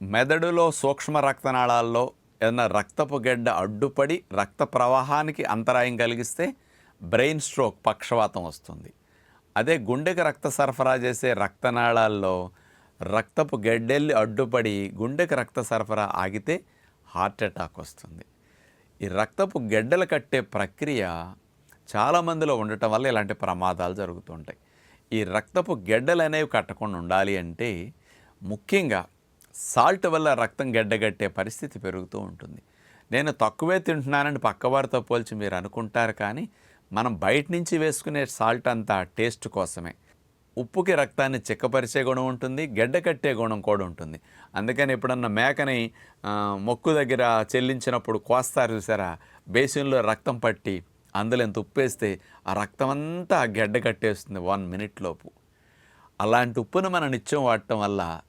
మెదడులో సూక్ష్మ రక్తనాళాల్లో ఏదైనా రక్తపు గడ్డ అడ్డుపడి రక్త ప్రవాహానికి అంతరాయం కలిగిస్తే బ్రెయిన్ స్ట్రోక్ పక్షవాతం వస్తుంది. అదే గుండెకి రక్త సరఫరా చేసే రక్తనాళాల్లో రక్తపు గడ్డెల్లి అడ్డుపడి గుండెకి రక్త సరఫరా ఆగితే హార్ట్ అటాక్ వస్తుంది. ఈ రక్తపు గడ్డలు కట్టే ప్రక్రియ చాలామందిలో ఉండటం వల్ల ఇలాంటి ప్రమాదాలు జరుగుతుంటాయి. ఈ రక్తపు గడ్డలు అనేవి కట్టకుండా ఉండాలి అంటే ముఖ్యంగా సాల్ట్ వల్ల రక్తం గడ్డగట్టే పరిస్థితి పెరుగుతూ ఉంటుంది. నేను తక్కువే తింటున్నానని పక్కవారితో పోల్చి మీరు అనుకుంటారు కానీ మనం బయట నుంచి వేసుకునే సాల్ట్ అంతా టేస్ట్ కోసమే. ఉప్పుకి రక్తాన్ని చిక్కపరిచే గుణం ఉంటుంది గడ్డ కట్టే గుణం కూడా ఉంటుంది. అందుకని ఎప్పుడన్నా మేకని మొక్కు దగ్గర చెల్లించినప్పుడు కోస్తారు చూసారా? బేసిన్లో రక్తం పట్టి అందులో ఎంత ఉప్పేస్తే ఆ రక్తం అంతా గడ్డ కట్టేస్తుంది వన్ మినిట్ లోపు. అలాంటి ఉప్పును మనం నిత్యం వాడటం వల్ల